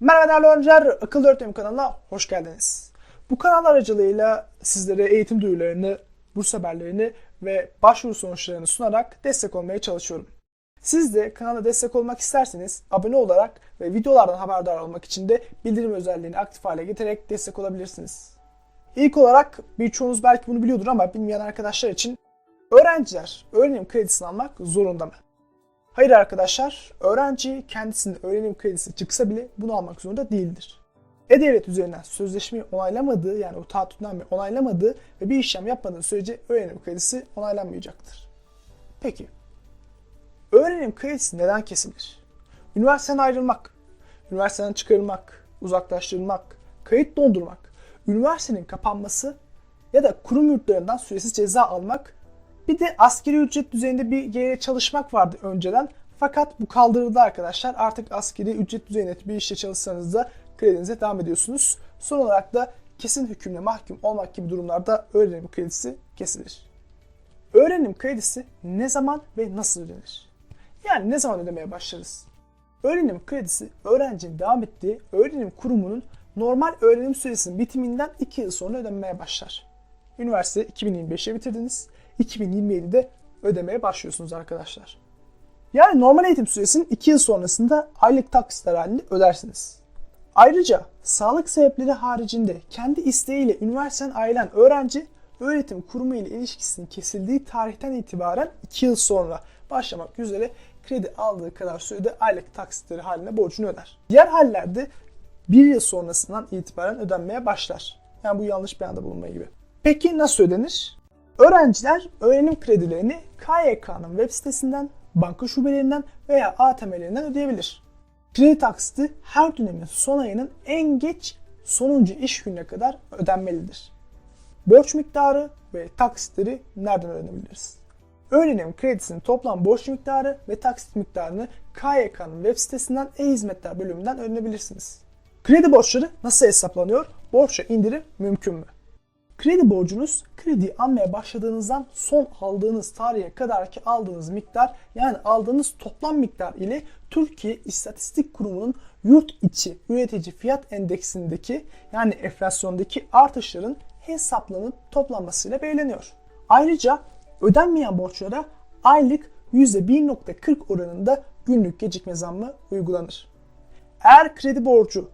Merhaba değerli öğrenciler, Akıllı Öğretim kanalına hoş geldiniz. Bu kanal aracılığıyla sizlere eğitim duyurularını, burs haberlerini ve başvuru sonuçlarını sunarak destek olmaya çalışıyorum. Siz de kanala destek olmak isterseniz abone olarak ve videolardan haberdar olmak için de bildirim özelliğini aktif hale getirerek destek olabilirsiniz. İlk olarak birçoğunuz belki bunu biliyordur ama bilmeyen arkadaşlar için öğrenciler öğrenim kredisini almak zorunda mı? Hayır arkadaşlar, öğrenci kendisinin öğrenim kredisi çıksa bile bunu almak zorunda değildir. E-Devlet üzerinden sözleşmeyi onaylamadığı yani o taahhütnameyi onaylamadığı ve bir işlem yapmadığı sürece öğrenim kredisi onaylanmayacaktır. Peki, öğrenim kredisi neden kesilir? Üniversiteden ayrılmak, üniversiteden çıkarılmak, uzaklaştırılmak, kayıt dondurmak, üniversitenin kapanması ya da kurum yurtlarından süresiz ceza almak bir de askeri ücret düzeyinde bir çalışmak vardı önceden. Fakat bu kaldırıldı arkadaşlar. Artık askeri ücret düzeyinde bir işte çalışsanız da kredinize devam ediyorsunuz. Son olarak da kesin hükümle mahkum olmak gibi durumlarda öğrenim kredisi kesilir. Öğrenim kredisi ne zaman ve nasıl ödenir? Yani ne zaman ödemeye başlarız? Öğrenim kredisi öğrencinin devam ettiği öğrenim kurumunun normal öğrenim süresinin bitiminden 2 yıl sonra ödenmeye başlar. Üniversite 2025'e bitirdiniz. 2027'de ödemeye başlıyorsunuz arkadaşlar. Yani normal eğitim süresinin 2 yıl sonrasında aylık taksitler halinde ödersiniz. Ayrıca sağlık sebepleri haricinde kendi isteğiyle üniversiteden ayrılan öğrenci öğretim kurumu ile ilişkisinin kesildiği tarihten itibaren 2 yıl sonra başlamak üzere kredi aldığı kadar sürede aylık taksitleri halinde borcunu öder. Diğer hallerde 1 yıl sonrasından itibaren ödenmeye başlar. Yani bu yanlış bir anda bulunma gibi. Peki nasıl ödenir? Öğrenciler öğrenim kredilerini KYK'nın web sitesinden, banka şubelerinden veya ATM'lerinden ödeyebilir. Kredi taksiti her dönemin son ayının en geç sonuncu iş gününe kadar ödenmelidir. Borç miktarı ve taksitleri nereden öğrenebiliriz? Öğrenim kredisinin toplam borç miktarı ve taksit miktarını KYK'nın web sitesinden e-hizmetler bölümünden öğrenebilirsiniz. Kredi borçları nasıl hesaplanıyor? Borça indirim mümkün mü? Kredi borcunuz kredi almaya başladığınızdan son aldığınız tarihe kadar ki aldığınız miktar yani aldığınız toplam miktar ile Türkiye İstatistik Kurumu'nun yurt içi üretici fiyat endeksindeki yani enflasyondaki artışların hesaplanıp toplanmasıyla belirleniyor. Ayrıca ödenmeyen borçlara aylık %1.40 oranında günlük gecikme zammı uygulanır. Eğer kredi borcu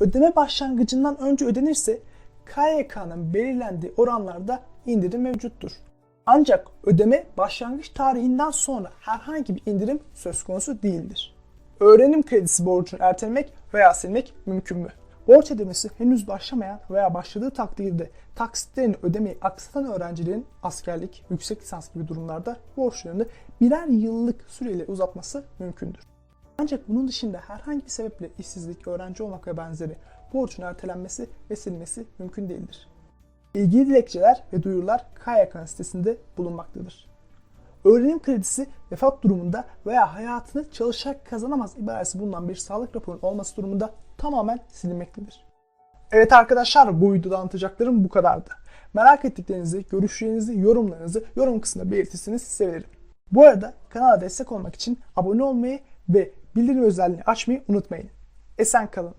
ödeme başlangıcından önce ödenirse KYK'nın belirlendiği oranlarda indirim mevcuttur. Ancak ödeme başlangıç tarihinden sonra herhangi bir indirim söz konusu değildir. Öğrenim kredisi borcunu ertelemek veya silmek mümkün mü? Borç ödemesi henüz başlamayan veya başladığı takdirde taksitlerini ödemeyi aksatan öğrencilerin askerlik, yüksek lisans gibi durumlarda borçlarını birer yıllık süreyle uzatması mümkündür. Ancak bunun dışında herhangi bir sebeple işsizlik, öğrenci olmak ve benzeri borcun ertelenmesi ve silmesi mümkün değildir. İlgili dilekçeler ve duyurular KYK sitesinde bulunmaktadır. Öğrenim kredisi vefat durumunda veya hayatını çalışarak kazanamaz ibaresi bulunan bir sağlık raporunun olması durumunda tamamen silinmektedir. Evet arkadaşlar bu videoda anlatacaklarım bu kadardı. Merak ettiklerinizi, görüşlerinizi, yorumlarınızı yorum kısmında belirtirseniz sevinirim. Bu arada kanala destek olmak için abone olmayı ve bildirim özelliğini açmayı unutmayın. Esen kalın.